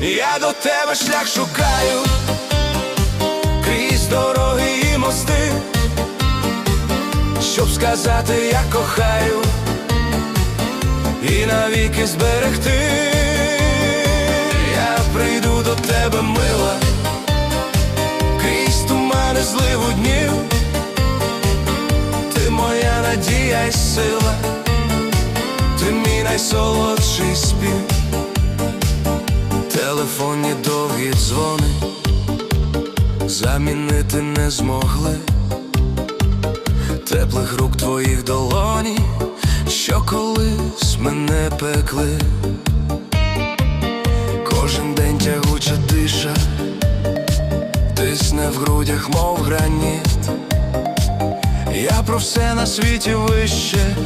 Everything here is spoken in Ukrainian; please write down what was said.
Я до тебе шлях шукаю, крізь дороги і мости, щоб сказати, я кохаю і навіки зберегти. Я прийду до тебе, мила, крізь тумани зливу днів. Ти моя надія й сила, ти мій найсолодший спів. Телефонні довгі дзвони замінити не змогли теплих рук твоїх долоні, що колись мене пекли. Кожен день тягуча тиша, тисне в грудях, мов граніт. Я про все на світі вище